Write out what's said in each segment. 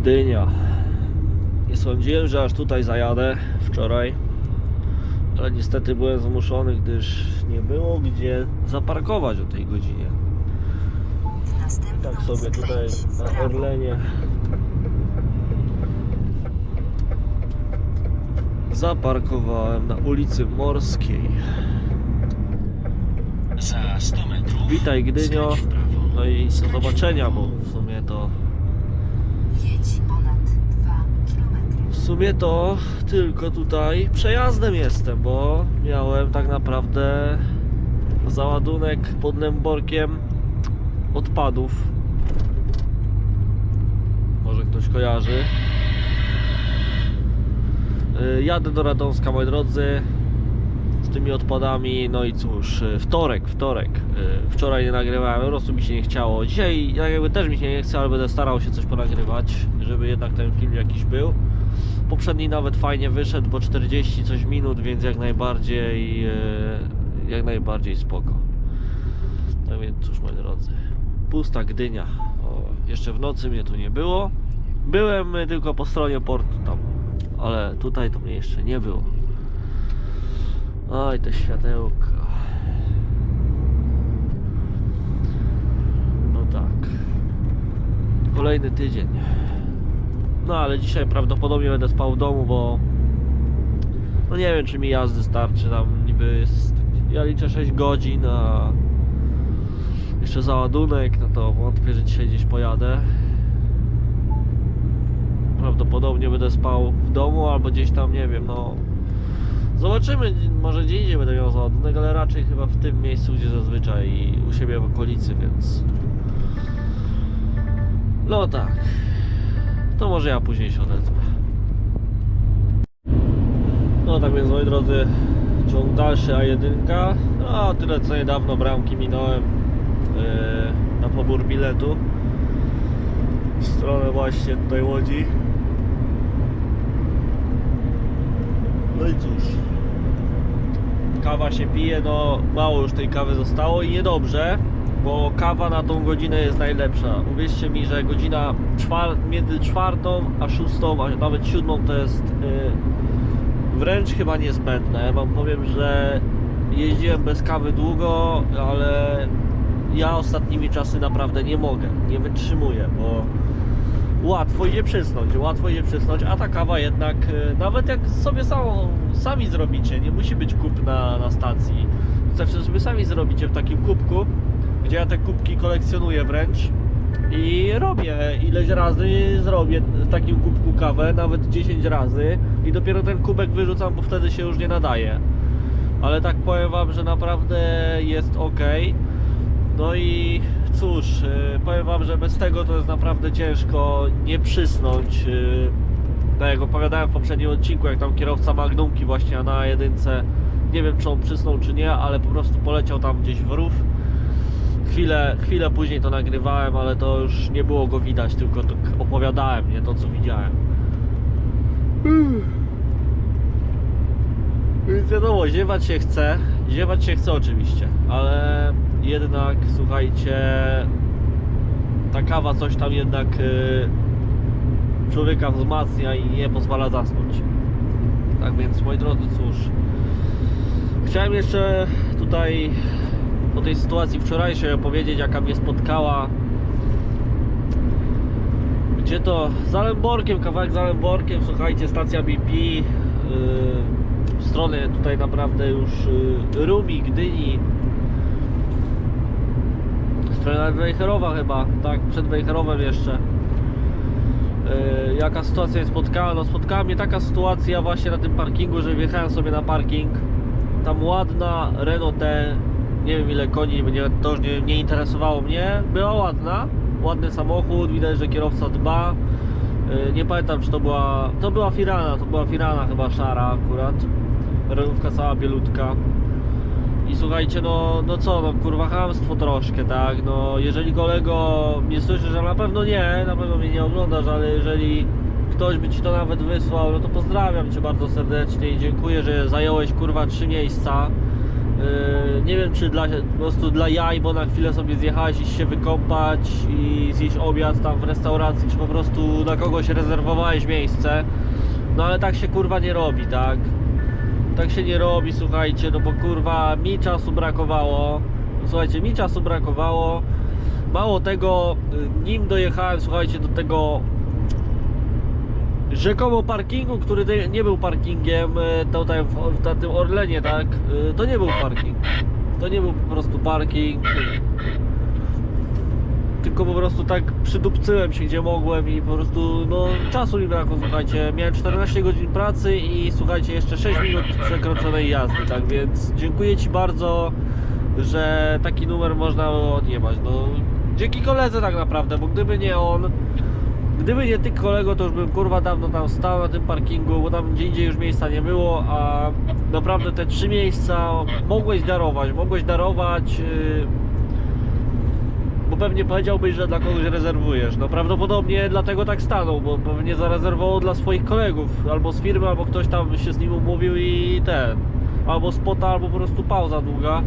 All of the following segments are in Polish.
Gdynia. Nie sądziłem, że aż tutaj zajadę wczoraj. Ale niestety byłem zmuszony, gdyż nie było gdzie zaparkować o tej godzinie. Tak sobie tutaj na Orlenie zaparkowałem na ulicy Morskiej. Za 100 metrów. Witaj Gdynio. No i do zobaczenia, bo w sumie to w sumie to tylko tutaj przejazdem jestem, bo miałem tak naprawdę załadunek pod Lęborkiem odpadów. Może ktoś kojarzy. Y, Jadę do Radomska, moi drodzy, z tymi odpadami. No i cóż, y, wtorek, wtorek. Y, Wczoraj nie nagrywałem, po prostu mi się nie chciało. Dzisiaj jak jakby też mi się nie chce, ale będę starał się coś ponagrywać, żeby jednak ten film jakiś był. Poprzedni nawet fajnie wyszedł, bo 40 coś minut, więc jak najbardziej, y, jak najbardziej spoko. No więc cóż, moi drodzy, pusta Gdynia. O, jeszcze w nocy mnie tu nie było. Byłem tylko po stronie portu tam, ale tutaj to mnie jeszcze nie było. Oj, te światełka. No tak. Kolejny tydzień. No ale dzisiaj prawdopodobnie będę spał w domu, bo no nie wiem czy mi jazdy starczy. Tam niby jest, ja liczę 6 godzin, a jeszcze załadunek, no to wątpię, że dzisiaj gdzieś pojadę. Prawdopodobnie będę spał w domu albo gdzieś tam, nie wiem, no Zobaczymy, może gdzie indziej będę miał załadunek, ale raczej chyba w tym miejscu, gdzie zazwyczaj u siebie w okolicy, więc... No tak. To może ja później się odezwę. No tak więc moi drodzy, ciąg dalszy A1. No tyle co niedawno bramki minąłem yy, na pobór biletu w stronę właśnie tutaj Łodzi. No i cóż. Kawa się pije, no mało już tej kawy zostało i niedobrze, bo kawa na tą godzinę jest najlepsza. Uwierzcie mi, że godzina czwar między czwartą a szóstą, a nawet siódmą to jest yy, wręcz chyba niezbędne. Wam powiem, że jeździłem bez kawy długo, ale ja ostatnimi czasy naprawdę nie mogę, nie wytrzymuję, bo łatwo je przysnąć, łatwo je przysnąć, a ta kawa jednak, e, nawet jak sobie samą, sami zrobicie, nie musi być kup na, na stacji, wystarczy sobie sami zrobicie w takim kubku, gdzie ja te kubki kolekcjonuję wręcz i robię ileś razy zrobię w takim kubku kawę, nawet 10 razy i dopiero ten kubek wyrzucam, bo wtedy się już nie nadaje. Ale tak powiem wam, że naprawdę jest ok. No i cóż, yy, powiem wam, że bez tego to jest naprawdę ciężko nie przysnąć. Tak jak opowiadałem w poprzednim odcinku, jak tam kierowca Magnumki właśnie na jedynce, nie wiem czy on przysnął czy nie, ale po prostu poleciał tam gdzieś w rów. Chwilę, chwilę później to nagrywałem, ale to już nie było go widać, tylko tak opowiadałem, nie to co widziałem. Więc wiadomo, ziewać się chce, ziewać się chce oczywiście, ale jednak słuchajcie, ta kawa coś tam jednak y, człowieka wzmacnia i nie pozwala zasnąć. Tak więc moi drodzy, cóż, chciałem jeszcze tutaj o tej sytuacji wczorajszej opowiedzieć, jaka mnie spotkała. Gdzie to? Za Lęborkiem, kawałek za Lęborkiem, słuchajcie, stacja BP. Yy, w stronę tutaj naprawdę już yy, Rumi, Gdyni. Wejherowa chyba, tak, przed Wejherowem jeszcze. Yy, jaka sytuacja mnie spotkała? No spotkała mnie taka sytuacja właśnie na tym parkingu, że wjechałem sobie na parking. Tam ładna Renault T, nie wiem ile koni, mnie to już nie, nie interesowało mnie. Była ładna, ładny samochód, widać, że kierowca dba. Yy, Nie pamiętam czy to była, to była Firana, to była Firana chyba szara akurat. Renówka cała bielutka. I słuchajcie, no, no co, no kurwa chamstwo troszkę, tak, no jeżeli kolego mnie słyszy, że na pewno nie, na pewno mnie nie oglądasz, ale jeżeli ktoś by ci to nawet wysłał, no to pozdrawiam cię bardzo serdecznie i dziękuję, że zająłeś kurwa trzy miejsca Yy, nie wiem czy dla, po prostu dla jaj, bo na chwilę sobie zjechałeś iść się wykąpać i zjeść obiad tam w restauracji, czy po prostu na kogoś rezerwowałeś miejsce. No ale tak się kurwa nie robi, tak? Tak się nie robi, słuchajcie, no bo kurwa mi czasu brakowało. Słuchajcie, mi czasu brakowało. Mało tego, nim dojechałem, słuchajcie, do tego rzekomo parkingu, który nie był parkingiem y, tutaj w, na tym Orlenie, tak? Y, To nie był parking. To nie był po prostu parking. Tylko po prostu tak przydupcyłem się gdzie mogłem i po prostu no czasu mi brakło, słuchajcie. Miałem 14 godzin pracy i słuchajcie, jeszcze 6 minut przekroczonej jazdy, tak więc dziękuję Ci bardzo, że taki numer można odjebać. No, dzięki koledze tak naprawdę, bo gdyby nie on, Gdyby nie ty kolego, to już bym kurwa dawno tam stał na tym parkingu, bo tam gdzie indziej już miejsca nie było, a naprawdę te trzy miejsca mogłeś darować, mogłeś darować, yy, pewnie powiedziałbyś, że dla kogoś rezerwujesz. No prawdopodobnie dlatego tak stanął, bo pewnie zarezerwował dla swoich kolegów, albo z firmy, albo ktoś tam się z nim umówił i ten, albo spota, albo po prostu pauza długa.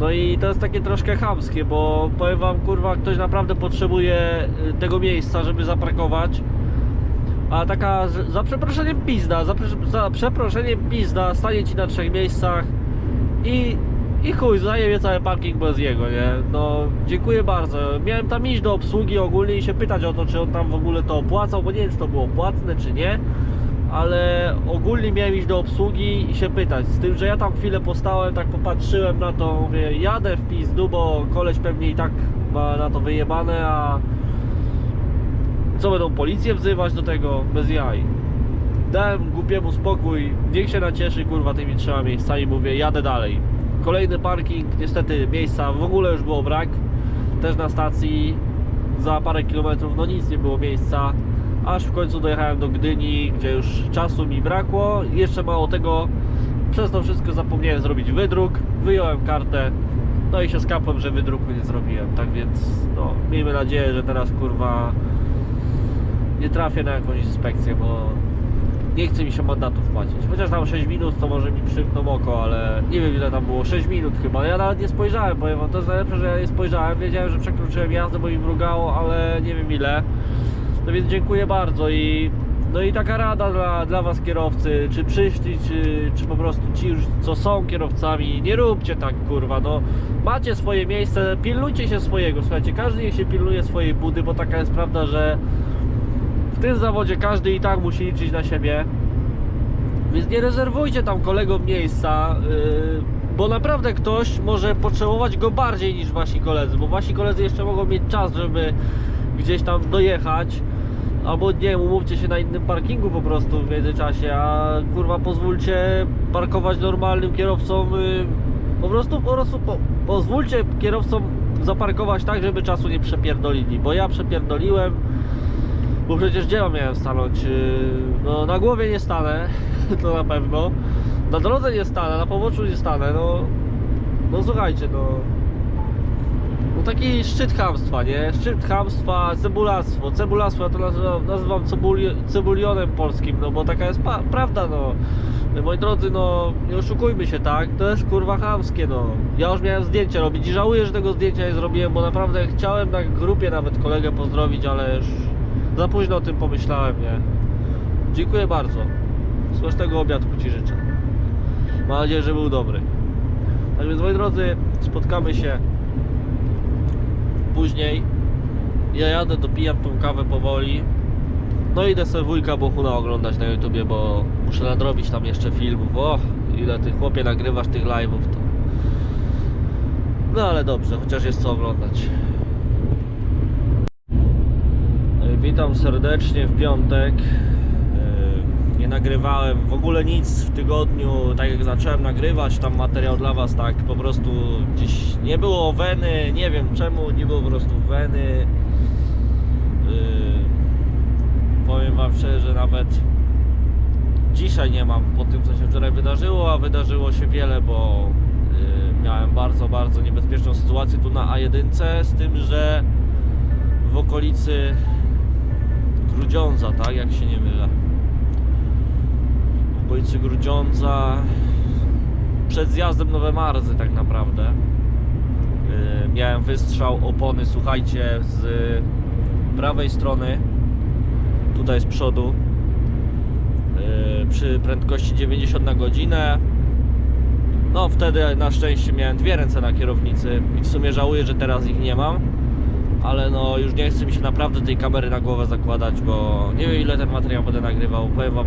No i to jest takie troszkę chamskie, bo powiem wam, kurwa, ktoś naprawdę potrzebuje y, tego miejsca, żeby zaparkować. A taka, za przeproszeniem pizda, za, za przeproszeniem pizda, stanie ci na trzech miejscach i, i chuj, zajmie cały parking bez jego, nie? No, dziękuję bardzo. Miałem tam iść do obsługi ogólnie i się pytać o to, czy on tam w ogóle to opłacał, bo nie wiem, czy to było płatne, czy nie. Ale ogólnie miałem iść do obsługi i się pytać. Z tym, że ja tam chwilę postałem, tak popatrzyłem na to, mówię, jadę w pizdu, bo koleś pewnie i tak ma na to wyjebane, a co będą policję wzywać do tego? Bez jaj. Dałem głupiemu spokój, niech się nacieszy kurwa tymi trzema miejscami, mówię, jadę dalej. Kolejny parking, niestety miejsca w ogóle już było brak. Też na stacji za parę kilometrów, no nic nie było miejsca. Aż w końcu dojechałem do Gdyni, gdzie już czasu mi brakło. Jeszcze mało tego, przez to wszystko zapomniałem zrobić wydruk. Wyjąłem kartę, no i się skapłem, że wydruku nie zrobiłem. Tak więc, no, miejmy nadzieję, że teraz kurwa nie trafię na jakąś inspekcję, bo nie chce mi się mandatów płacić. Chociaż tam 6 minut to może mi przymkną oko, ale nie wiem ile tam było, 6 minut chyba. Ja nawet nie spojrzałem, powiem wam, to jest najlepsze, że ja nie spojrzałem. Wiedziałem, że przekroczyłem jazdę, bo mi mrugało, ale nie wiem ile. No więc dziękuję bardzo i no i taka rada dla, dla was kierowcy, czy przyszli, czy, czy po prostu ci już co są kierowcami, nie róbcie tak kurwa, no macie swoje miejsce, pilnujcie się swojego, słuchajcie, każdy niech się pilnuje swojej budy, bo taka jest prawda, że w tym zawodzie każdy i tak musi liczyć na siebie. Więc nie rezerwujcie tam kolegom miejsca, yy, bo naprawdę ktoś może potrzebować go bardziej niż wasi koledzy, bo wasi koledzy jeszcze mogą mieć czas, żeby gdzieś tam dojechać. Albo nie umówcie się na innym parkingu po prostu w międzyczasie, a kurwa pozwólcie parkować normalnym kierowcom. yy, Po prostu, po prostu po, pozwólcie kierowcom zaparkować tak, żeby czasu nie przepierdolili, bo ja przepierdoliłem. Bo przecież gdzie ja miałem stanąć? Yy, No na głowie nie stanę, to na pewno. Na drodze nie stanę, na poboczu nie stanę, no. No słuchajcie, no. No taki szczyt chamstwa, nie? Szczyt chamstwa, cebulactwo. Cebulactwo ja to nazywam, nazywam cebuli, cebulionem polskim, no bo taka jest prawda, no. Moi drodzy, no nie oszukujmy się, tak? To jest kurwa chamskie, no. Ja już miałem zdjęcie robić i żałuję, że tego zdjęcia nie zrobiłem, bo naprawdę chciałem na grupie nawet kolegę pozdrowić, ale już za późno o tym pomyślałem, nie? Dziękuję bardzo. Smacznego obiadku Ci życzę. Mam nadzieję, że był dobry. Tak więc moi drodzy, spotkamy się później. Ja jadę, dopijam tą kawę powoli. No i idę sobie wujka Bohuna oglądać na YouTubie, bo muszę nadrobić tam jeszcze filmów. O, ile ty chłopie nagrywasz tych live'ów to... No ale dobrze, chociaż jest co oglądać. No i Witam serdecznie w piątek. Yy, Nie nagrywałem w ogóle nic w tygodniu, tak jak zacząłem nagrywać tam materiał dla Was, tak po prostu gdzieś nie było weny, nie wiem czemu, nie było po prostu weny. Yy, Powiem Wam szczerze, że nawet dzisiaj nie mam po tym, co się wczoraj wydarzyło, a wydarzyło się wiele, bo yy, miałem bardzo, bardzo niebezpieczną sytuację tu na A1, z tym, że w okolicy Grudziądza, tak, jak się nie mylę. W okolicy Grudziądza przed zjazdem Nowe Marzy tak naprawdę. Yy, miałem wystrzał opony, słuchajcie, z prawej strony, tutaj z przodu, yy, przy prędkości 90 na godzinę. No wtedy na szczęście miałem dwie ręce na kierownicy i w sumie żałuję, że teraz ich nie mam. Ale no już nie chce mi się naprawdę tej kamery na głowę zakładać, bo nie wiem ile ten materiał będę nagrywał. Powiem wam,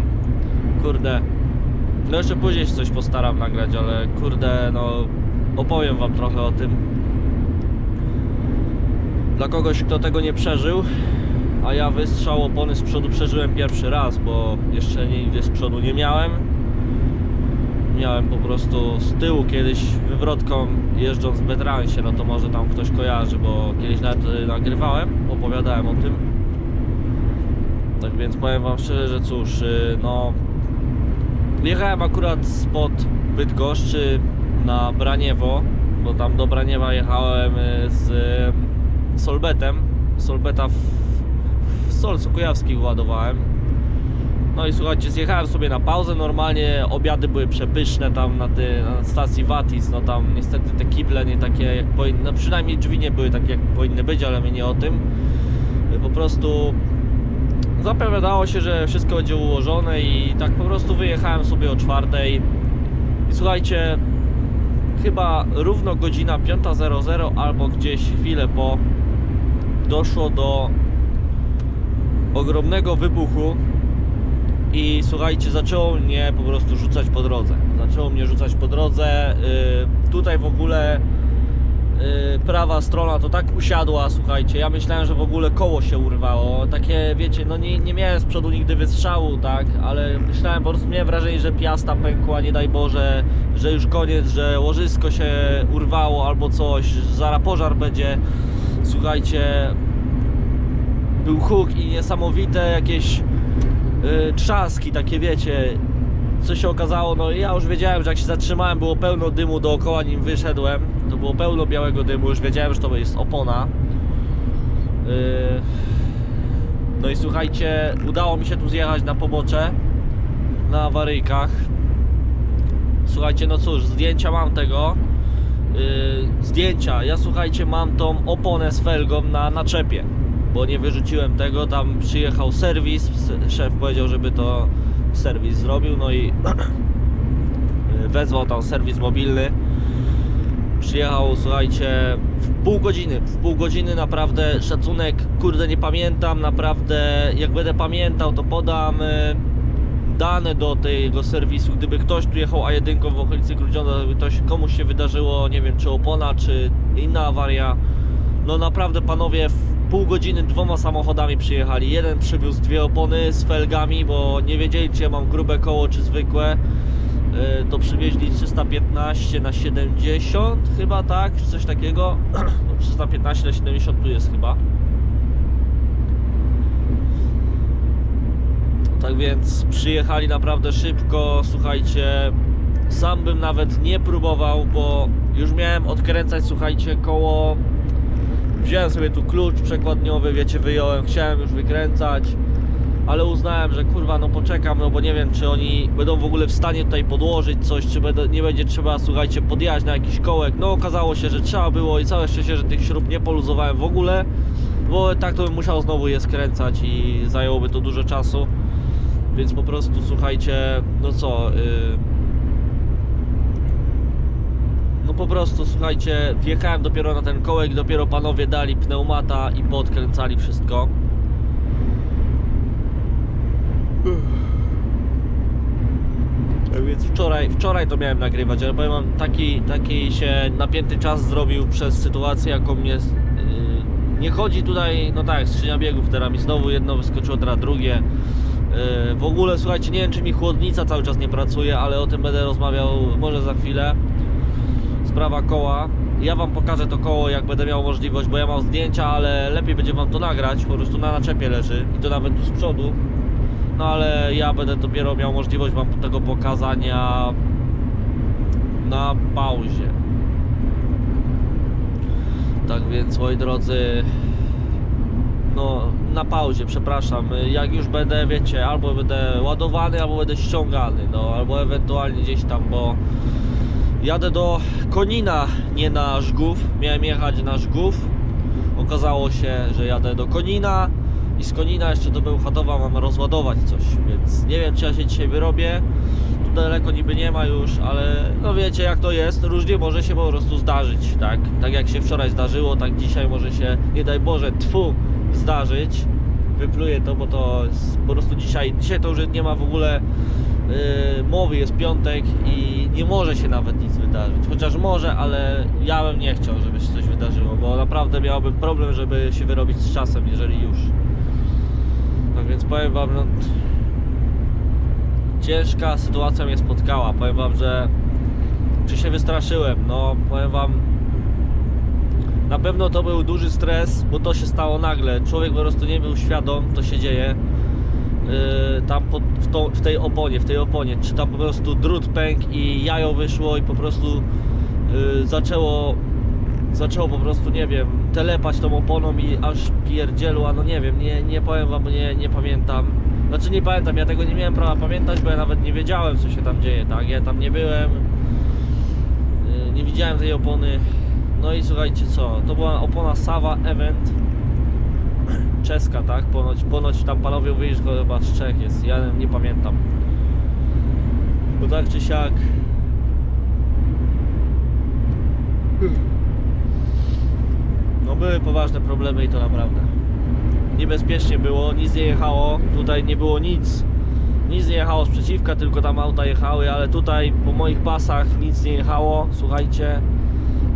kurde, no jeszcze później coś postaram nagrać, ale kurde, no opowiem wam trochę o tym. Dla kogoś, kto tego nie przeżył, a ja wystrzał opony z przodu przeżyłem pierwszy raz, bo jeszcze nigdy z przodu nie miałem. Miałem po prostu z tyłu kiedyś wywrotką jeżdżąc w Betransie, no to może tam ktoś kojarzy, bo kiedyś nawet y, nagrywałem, opowiadałem o tym. Tak więc powiem wam szczerze, że cóż, y, no Jechałem akurat spod Bydgoszczy na Braniewo, bo tam do Braniewa jechałem y, z Solbetem. Solbeta w, w Solcu Kujawskich ładowałem. No i słuchajcie, zjechałem sobie na pauzę, normalnie obiady były przepyszne tam na, ty, na stacji Watis, no tam niestety te kible nie takie jak powinny, no przynajmniej drzwi nie były takie jak powinny być, ale my nie o tym. Y, Po prostu zapowiadało się, że wszystko będzie ułożone i tak po prostu wyjechałem sobie o czwartej i słuchajcie, chyba równo godzina 5.00 albo gdzieś chwilę po doszło do ogromnego wybuchu i słuchajcie, zaczęło mnie po prostu rzucać po drodze. Zaczęło mnie rzucać po drodze. Yy, tutaj w ogóle yy, prawa strona to tak usiadła, słuchajcie. Ja myślałem, że w ogóle koło się urwało. Takie, wiecie, no nie, nie miałem z przodu nigdy wystrzału, tak, ale myślałem, po prostu miałem wrażenie, że piasta pękła, nie daj Boże, że już koniec, że łożysko się urwało albo coś, zaraz pożar będzie. Słuchajcie, był huk i niesamowite jakieś yy, trzaski, takie wiecie. Co się okazało, no ja już wiedziałem, że jak się zatrzymałem, było pełno dymu dookoła, nim wyszedłem. To było pełno białego dymu, już wiedziałem, że to jest opona. Yy, No i słuchajcie, udało mi się tu zjechać na pobocze, na awaryjkach. Słuchajcie, no cóż, zdjęcia mam tego. Yy, zdjęcia, ja słuchajcie, mam tą oponę z felgą na naczepie, bo nie wyrzuciłem tego. Tam przyjechał serwis, szef powiedział, żeby to serwis zrobił, no i wezwał tam serwis mobilny. Przyjechał, słuchajcie, w pół godziny. W pół godziny naprawdę szacunek, kurde, nie pamiętam. Naprawdę, jak będę pamiętał, to podam y, dane do tego serwisu. Gdyby ktoś tu jechał A1 w okolicy Grudziądza, gdyby ktoś komuś się wydarzyło, nie wiem, czy opona, czy inna awaria. No naprawdę, panowie, pół godziny dwoma samochodami przyjechali. Jeden przywiózł dwie opony z felgami, bo nie wiedzieli, czy ja mam grube koło, czy zwykłe. Y, to przywieźli 315 na 70 chyba tak, czy coś takiego? No, 315 na 70 tu jest chyba. Tak więc przyjechali naprawdę szybko. Słuchajcie sam bym nawet nie próbował bo już miałem odkręcać słuchajcie koło wziąłem sobie tu klucz przekładniowy wiecie wyjąłem chciałem już wykręcać ale uznałem, że kurwa, no poczekam, no bo nie wiem, czy oni będą w ogóle w stanie tutaj podłożyć coś, czy będę, nie będzie trzeba, słuchajcie, podjechać na jakiś kołek. No okazało się, że trzeba było i całe szczęście, że tych śrub nie poluzowałem w ogóle, bo tak to bym musiał znowu je skręcać i zajęłoby to dużo czasu. Więc po prostu, słuchajcie, no co, yy... no po prostu, słuchajcie, wjechałem dopiero na ten kołek, dopiero panowie dali pneumata i podkręcali wszystko. Więc wczoraj, wczoraj to miałem nagrywać, ale powiem wam, taki, taki się napięty czas zrobił przez sytuację, jaką mnie... Yy, nie chodzi tutaj, no tak, skrzynia biegów teraz mi znowu jedno wyskoczyło, teraz drugie. Yy, w ogóle, słuchajcie, nie wiem czy mi chłodnica cały czas nie pracuje, ale o tym będę rozmawiał może za chwilę. Sprawa koła. Ja wam pokażę to koło, jak będę miał możliwość, bo ja mam zdjęcia, ale lepiej będzie wam to nagrać, po prostu na naczepie leży i to nawet tu z przodu. No ale ja będę dopiero miał możliwość wam tego pokazania na pauzie. Tak więc moi drodzy, no na pauzie, przepraszam. Jak już będę, wiecie, albo będę ładowany, albo będę ściągany, no albo ewentualnie gdzieś tam, bo Jadę do Konina, nie na Żgów. Miałem jechać na Żgów. Okazało się, że jadę do Konina i z Konina jeszcze do Bełchatowa mam rozładować coś, więc nie wiem czy ja się dzisiaj wyrobię. Tu daleko niby nie ma już, ale no wiecie jak to jest, różnie może się po prostu zdarzyć, tak? Tak jak się wczoraj zdarzyło, tak dzisiaj może się, nie daj Boże, tfu, zdarzyć. Wypluję to, bo to po prostu dzisiaj, dzisiaj to już nie ma w ogóle mowy, jest piątek i nie może się nawet nic wydarzyć. Chociaż może, ale ja bym nie chciał, żeby się coś wydarzyło, bo naprawdę miałbym problem, żeby się wyrobić z czasem, jeżeli już. Tak więc powiem wam, no, ciężka sytuacja mnie spotkała. Powiem wam, że czy się wystraszyłem? No, powiem wam, na pewno to był duży stres, bo to się stało nagle. Człowiek po prostu nie był świadom, co się dzieje. Yy, tam pod, w, tą, w tej oponie, w tej oponie, czy tam po prostu drut pękł i jajo wyszło i po prostu yy, zaczęło zaczęło po prostu, nie wiem, telepać tą oponą i aż pierdzielu, a no nie wiem, nie, nie powiem wam, nie, nie pamiętam. Znaczy nie pamiętam, ja tego nie miałem prawa pamiętać, bo ja nawet nie wiedziałem co się tam dzieje, tak? Ja tam nie byłem, yy, nie widziałem tej opony. No i słuchajcie co, to była opona Sava Event czeska, tak? Ponoć, ponoć tam panowie mówili, że chyba z Czech jest, ja nie pamiętam. Bo tak czy siak No były poważne problemy i to naprawdę. Niebezpiecznie było, nic nie jechało, tutaj nie było nic. Nic nie jechało z przeciwka, tylko tam auta jechały, ale tutaj po moich pasach nic nie jechało. Słuchajcie,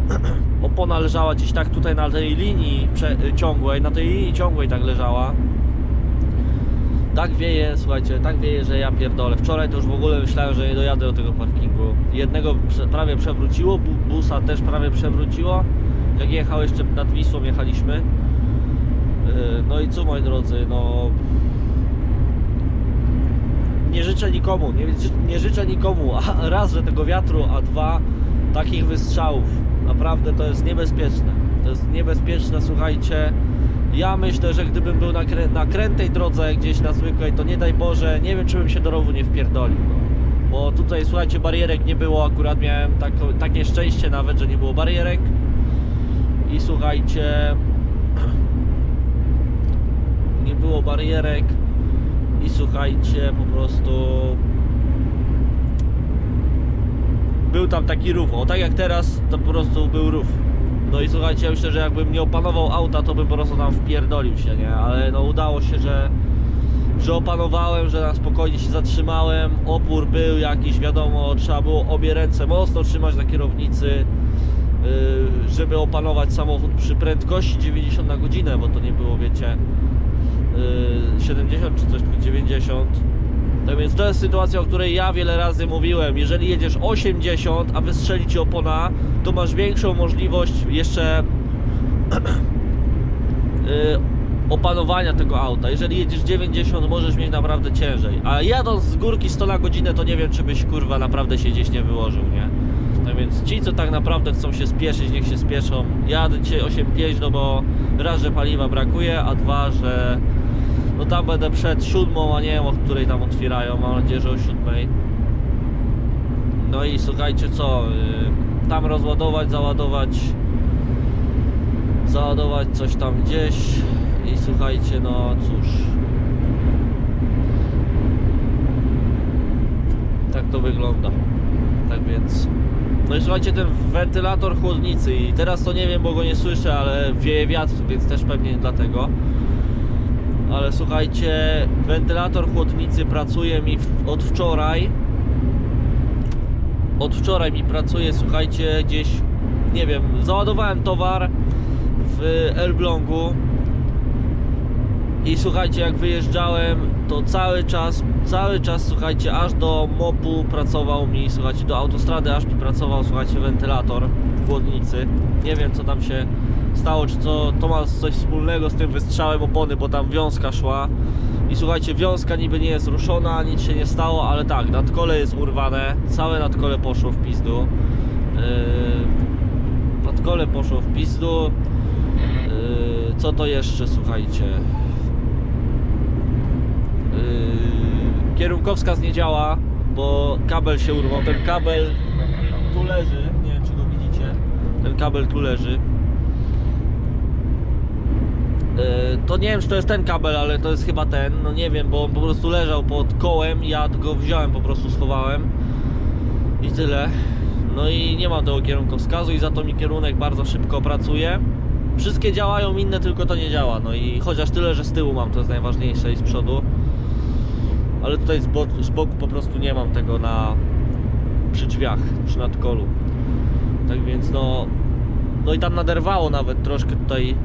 opona leżała gdzieś tak tutaj na tej linii prze- ciągłej, na tej linii ciągłej tak leżała. Tak wieje, słuchajcie, tak wieje, że ja pierdolę. Wczoraj to już w ogóle myślałem, że nie dojadę do tego parkingu. Jednego prawie przewróciło, bu- busa też prawie przewróciło. Jak jechał jeszcze nad Wisłą jechaliśmy. Yy, No i co moi drodzy, no nie życzę nikomu, nie, nie życzę nikomu, a raz, że tego wiatru, a dwa takich wystrzałów. Naprawdę to jest niebezpieczne. To jest niebezpieczne, słuchajcie. Ja myślę, że gdybym był na, krę na krętej drodze gdzieś na zwykłej, to nie daj Boże, nie wiem czy bym się do rowu nie wpierdolił. No. Bo tutaj, słuchajcie, barierek nie było, akurat miałem tak, takie szczęście nawet, że nie było barierek. I słuchajcie, nie było barierek i słuchajcie, po prostu był tam taki rów, o tak jak teraz, to po prostu był rów. No i słuchajcie, ja myślę, że jakbym nie opanował auta, to bym po prostu tam wpierdolił się, nie? Ale no udało się, że, że opanowałem, że na spokojnie się zatrzymałem, opór był jakiś, wiadomo, trzeba było obie ręce mocno trzymać na kierownicy, yy, żeby opanować samochód przy prędkości 90 na godzinę, bo to nie było, wiecie, yy, 70 czy coś, tylko 90. Tak więc to jest sytuacja, o której ja wiele razy mówiłem. Jeżeli jedziesz 80, a wystrzeli ci opona, to masz większą możliwość jeszcze yy, opanowania tego auta. Jeżeli jedziesz 90, możesz mieć naprawdę ciężej. A jadąc z górki 100 na godzinę, to nie wiem, czy byś kurwa naprawdę się gdzieś nie wyłożył, nie? Tak więc ci, co tak naprawdę chcą się spieszyć, niech się spieszą. Jadę dzisiaj 8.5, no bo raz, że paliwa brakuje, a dwa, że no tam będę przed siódmą, a nie wiem, od której tam otwierają. Mam nadzieję, że o siódmej. No i słuchajcie, co? yy, Tam rozładować, załadować. Załadować coś tam gdzieś. I słuchajcie, no cóż. Tak to wygląda. Tak więc. No i słuchajcie, ten wentylator chłodnicy. I teraz to nie wiem, bo go nie słyszę, ale wieje wiatr, więc też pewnie dlatego ale słuchajcie, wentylator chłodnicy pracuje mi od wczoraj. Od wczoraj mi pracuje, słuchajcie, gdzieś, nie wiem, załadowałem towar w Elblągu i słuchajcie, jak wyjeżdżałem, to cały czas, cały czas, słuchajcie, aż do mopu pracował mi, słuchajcie, do autostrady aż mi pracował, słuchajcie, wentylator chłodnicy. Nie wiem, co tam się stało, czy co, to ma coś wspólnego z tym wystrzałem opony, bo tam wiązka szła. I słuchajcie, wiązka niby nie jest ruszona, nic się nie stało, ale tak, nadkole jest urwane, całe nadkole poszło w pizdu. Yy, nadkole poszło w pizdu. Yy, co to jeszcze, słuchajcie? Yy, kierunkowskaz nie działa, bo kabel się urwał. Ten kabel, tu leży, nie wiem czy go widzicie. Ten kabel tu leży. E, To nie wiem, czy to jest ten kabel, ale to jest chyba ten. No nie wiem, bo on po prostu leżał pod kołem. Ja go wziąłem, po prostu schowałem. I tyle. No i nie mam tego kierunkowskazu i za to mi kierunek bardzo szybko pracuje. Wszystkie działają, inne tylko to nie działa. No i chociaż tyle, że z tyłu mam, to jest najważniejsze i z przodu. Ale tutaj z, bo z boku po prostu nie mam tego na przy drzwiach, przy nadkolu. Tak więc no no i tam naderwało nawet troszkę tutaj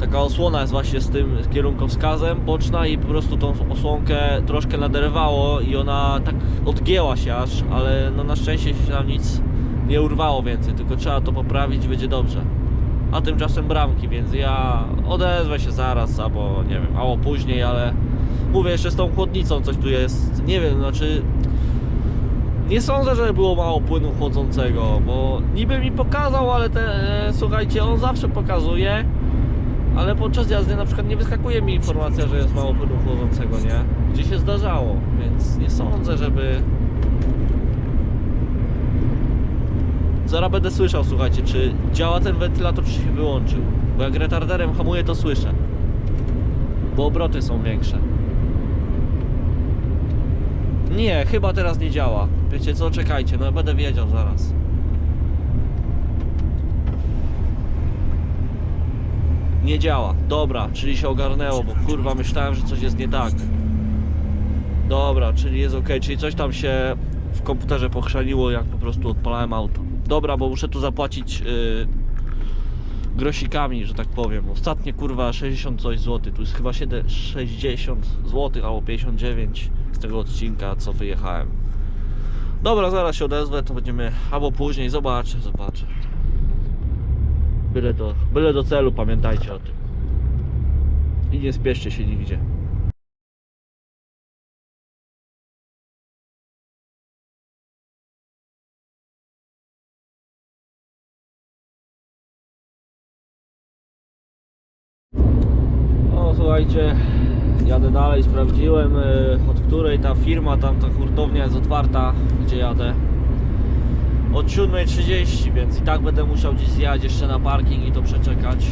taka osłona jest właśnie z tym kierunkowskazem boczna i po prostu tą osłonkę troszkę naderwało i ona tak odgięła się aż, ale no na szczęście się tam nic nie urwało więcej, tylko trzeba to poprawić będzie dobrze. A tymczasem bramki, więc ja odezwę się zaraz, albo nie wiem, albo później, ale mówię jeszcze z tą chłodnicą coś tu jest, nie wiem, znaczy nie sądzę, że było mało płynu chłodzącego, bo niby mi pokazał, ale te, e, słuchajcie, on zawsze pokazuje, ale podczas jazdy na przykład nie wyskakuje mi informacja, że jest mało płynu chłodzącego, nie? Gdzie się zdarzało, więc nie sądzę, żeby... Zaraz będę słyszał, słuchajcie, czy działa ten wentylator, czy się wyłączył. Bo jak retarderem hamuję, to słyszę. Bo obroty są większe. Nie, chyba teraz nie działa. Wiecie co, czekajcie, no będę wiedział zaraz. Nie działa. Dobra, czyli się ogarnęło, bo kurwa myślałem, że coś jest nie tak. Dobra, czyli jest ok, czyli coś tam się w komputerze pochrzaniło, jak po prostu odpalałem auto. Dobra, bo muszę tu zapłacić yy, grosikami, że tak powiem. Ostatnie kurwa 60 coś złotych, tu jest chyba 7, 60 złotych albo 59 z tego odcinka, co wyjechałem. Dobra, zaraz się odezwę, to będziemy albo później, zobaczę, zobaczę. Byle do, byle do celu, pamiętajcie o tym. I nie spieszcie się nigdzie. Słuchajcie, jadę dalej, sprawdziłem y, od której ta firma, tam ta hurtownia jest otwarta, gdzie jadę. Od 7.30, więc i tak będę musiał gdzieś zjechać jeszcze na parking i to przeczekać.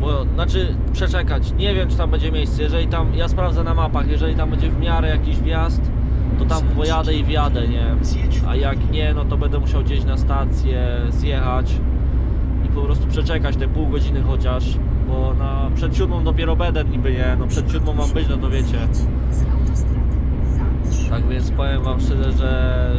Bo, znaczy przeczekać, nie wiem czy tam będzie miejsce, jeżeli tam, ja sprawdzę na mapach, jeżeli tam będzie w miarę jakiś wjazd, to tam pojadę i wjadę, nie? A jak nie, no to będę musiał gdzieś na stację zjechać i po prostu przeczekać te pół godziny chociaż, bo na przed siódmą dopiero będę niby nie, no przed siódmą mam być, no to wiecie. Tak więc powiem wam szczerze, że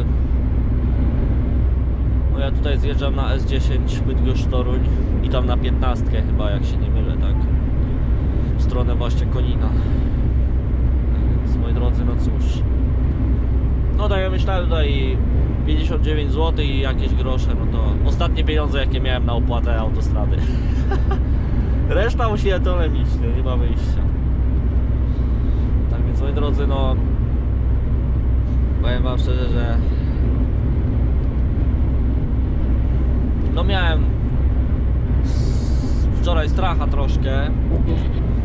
no ja tutaj zjeżdżam na S10 Bydgoszcz Toruń i tam na 15 chyba, jak się nie mylę, tak? W stronę właśnie Konina. Tak Więc moi drodzy, no cóż. No tak ja myślałem tutaj 59 zł i jakieś grosze, no to ostatnie pieniądze jakie miałem na opłatę autostrady. Reszta musi dolem iść, no nie ma wyjścia. Tak więc moi drodzy, no powiem wam szczerze, że no miałem wczoraj stracha troszkę.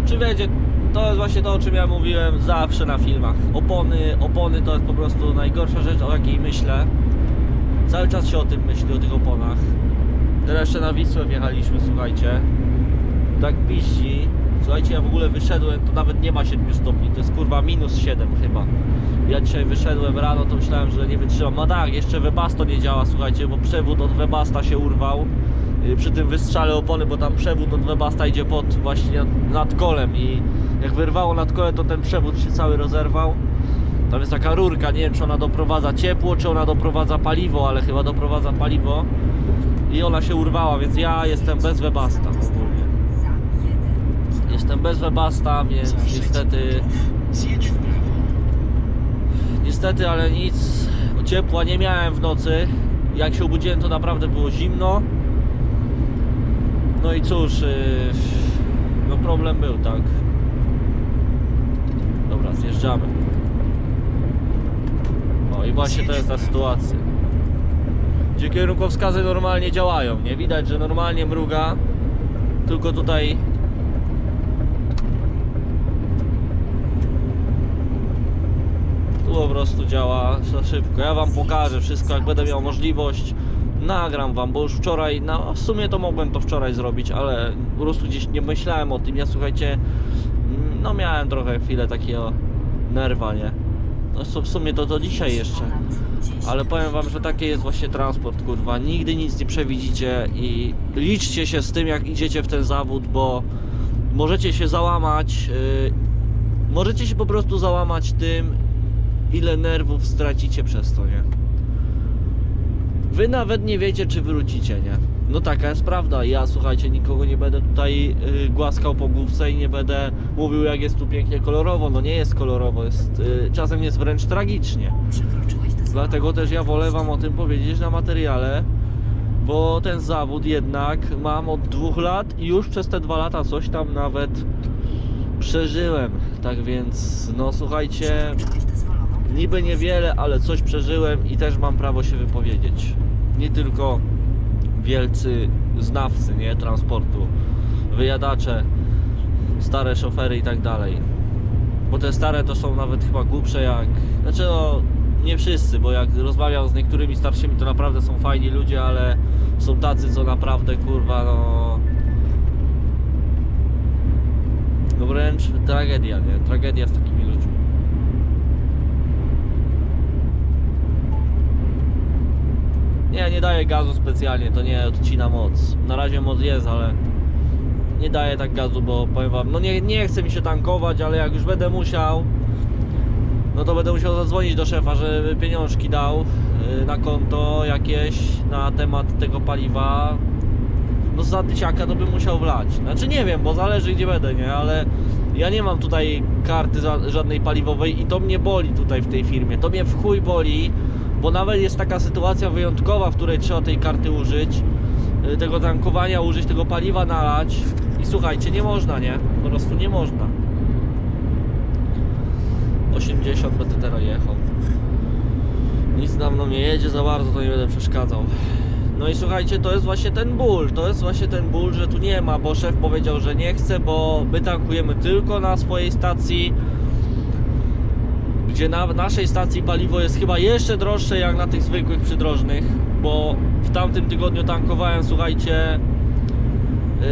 Czy wiecie, to jest właśnie to, o czym ja mówiłem zawsze na filmach. Opony, opony to jest po prostu najgorsza rzecz, o jakiej myślę. Cały czas się o tym myśli, o tych oponach. Teraz jeszcze na Wisłę wjechaliśmy, słuchajcie. Tak piści. Słuchajcie, ja w ogóle wyszedłem, to nawet nie ma 7 stopni, to jest kurwa minus 7 chyba. Ja dzisiaj wyszedłem rano, to myślałem, że nie wytrzymam. No tak, jeszcze Webasto nie działa, słuchajcie, bo przewód od Webasta się urwał. yy, Przy tym wystrzale opony, bo tam przewód od Webasta idzie pod właśnie nad, kolem i jak wyrwało nad kole, to ten przewód się cały rozerwał. Tam jest taka rurka, nie wiem czy ona doprowadza ciepło, czy ona doprowadza paliwo, ale chyba doprowadza paliwo. I ona się urwała, więc ja jestem bez Webasta ogólnie. za 1 Jestem bez Webasta, więc niestety, niestety, ale nic ciepła nie miałem w nocy. Jak się obudziłem, to naprawdę było zimno. No i cóż, yy, no problem był, tak. Dobra, zjeżdżamy. No i właśnie to jest ta sytuacja. Gdzie kierunkowskazy normalnie działają, nie widać, że normalnie mruga. Tylko tutaj Tu po prostu działa za szybko. Ja wam pokażę wszystko, jak będę miał możliwość. Nagram wam, bo już wczoraj, no w sumie to mogłem to wczoraj zrobić, ale po prostu gdzieś nie myślałem o tym. Ja słuchajcie, no miałem trochę chwilę takiego nerwa, nie? No co w sumie to do dzisiaj jeszcze. Ale powiem wam, że taki jest właśnie transport, kurwa. Nigdy nic nie przewidzicie i liczcie się z tym, jak idziecie w ten zawód, bo możecie się załamać. Yy, możecie się po prostu załamać tym, ile nerwów stracicie przez to, nie? Wy nawet nie wiecie, czy wrócicie, nie? No taka jest prawda. Ja słuchajcie, nikogo nie będę tutaj yy, głaskał po główce i nie będę mówił, jak jest tu pięknie kolorowo. No nie jest kolorowo, jest yy, czasem jest wręcz tragicznie. Dlatego też ja wolę Wam o tym powiedzieć na materiale, bo ten zawód jednak mam od dwóch lat i już przez te dwa lata coś tam nawet przeżyłem. Tak więc, no słuchajcie, niby niewiele, ale coś przeżyłem i też mam prawo się wypowiedzieć. Nie tylko wielcy znawcy, nie, transportu, wyjadacze, stare szofery i tak dalej. Bo te stare to są nawet chyba głupsze jak... Znaczy no, nie wszyscy, bo jak rozmawiam z niektórymi starszymi to naprawdę są fajni ludzie, ale są tacy, co naprawdę kurwa no... No wręcz tragedia, nie? Tragedia z takimi Nie, nie daję gazu specjalnie, to nie odcina moc. Na razie moc jest, ale nie daję tak gazu, bo powiem wam, no nie, nie chce mi się tankować, ale jak już będę musiał, no to będę musiał zadzwonić do szefa, żeby pieniążki dał yy, na konto jakieś na temat tego paliwa. No za tysiaka to bym musiał wlać. Znaczy nie wiem, bo zależy gdzie będę, nie? Ale ja nie mam tutaj karty żadnej paliwowej i to mnie boli tutaj w tej firmie. To mnie w chuj boli, bo nawet jest taka sytuacja wyjątkowa, w której trzeba tej karty użyć, y, tego tankowania, użyć tego paliwa nalać i słuchajcie, nie można, nie? Po prostu nie można. 80 będę teraz jechał. Nic na mną nie jedzie za bardzo, to nie będę przeszkadzał. No i słuchajcie, to jest właśnie ten ból, to jest właśnie ten ból, że tu nie ma, bo szef powiedział, że nie chce, bo my tankujemy tylko na swojej stacji, gdzie na naszej stacji paliwo jest chyba jeszcze droższe jak na tych zwykłych przydrożnych, bo w tamtym tygodniu tankowałem, słuchajcie, yy,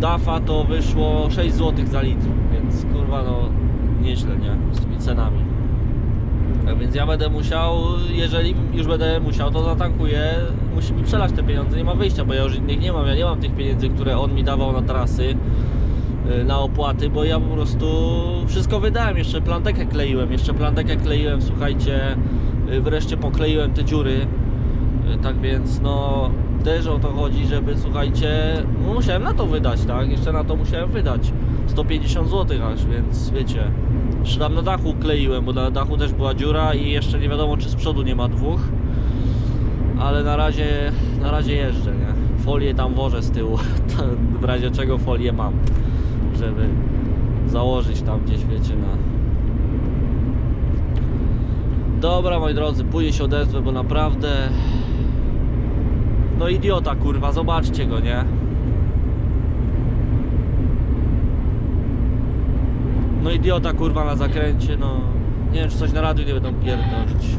DAFA to wyszło 6 zł za litr, więc kurwa no nieźle, nie? Z tymi cenami. Tak więc ja będę musiał, jeżeli już będę musiał, to zatankuję, musi mi przelać te pieniądze, nie ma wyjścia, bo ja już innych nie mam, ja nie mam tych pieniędzy, które on mi dawał na trasy, na opłaty, bo ja po prostu wszystko wydałem, jeszcze plantekę kleiłem, jeszcze plantekę kleiłem, słuchajcie, y, wreszcie pokleiłem te dziury, Y, tak więc no też o to chodzi, żeby słuchajcie, no musiałem na to wydać, tak, jeszcze na to musiałem wydać 150 zł aż, więc wiecie, jeszcze tam na dachu kleiłem, bo na dachu też była dziura i jeszcze nie wiadomo czy z przodu nie ma dwóch. Ale na razie, na razie jeżdżę, nie? Folię tam wożę z tyłu, w razie czego folię mam, żeby założyć tam gdzieś, wiecie, na... Dobra, moi drodzy, pójdę się odezwę, bo naprawdę... No idiota, kurwa, zobaczcie go, nie? No idiota kurwa na zakręcie, no nie wiem czy coś na radiu nie będą pierdolić.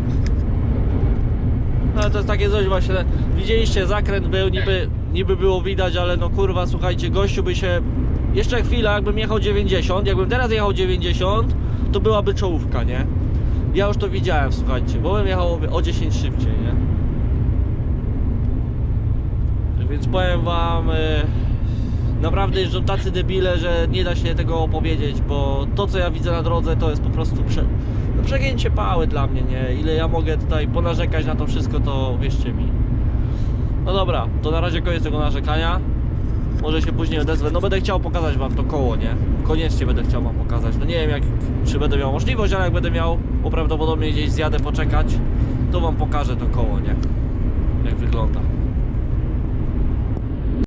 No to jest takie coś właśnie, widzieliście zakręt był, niby, niby było widać, ale no kurwa słuchajcie, gościu by się, jeszcze chwila jakbym jechał 90, jakbym teraz jechał 90, to byłaby czołówka, nie? Ja już to widziałem, słuchajcie, bo bym jechał o- o 10 szybciej, nie? Więc powiem wam, e, naprawdę jeżdżą tacy debile, że nie da się tego opowiedzieć, bo to co ja widzę na drodze to jest po prostu prze, no przegięcie pały dla mnie, nie? Ile ja mogę tutaj ponarzekać na to wszystko, to wierzcie mi. No dobra, to na razie koniec tego narzekania. Może się później odezwę. No będę chciał pokazać wam to koło, nie? Koniecznie będę chciał wam pokazać. No nie wiem jak, czy będę miał możliwość, ale jak będę miał, bo prawdopodobnie gdzieś zjadę poczekać, to wam pokażę to koło, nie? Jak wygląda.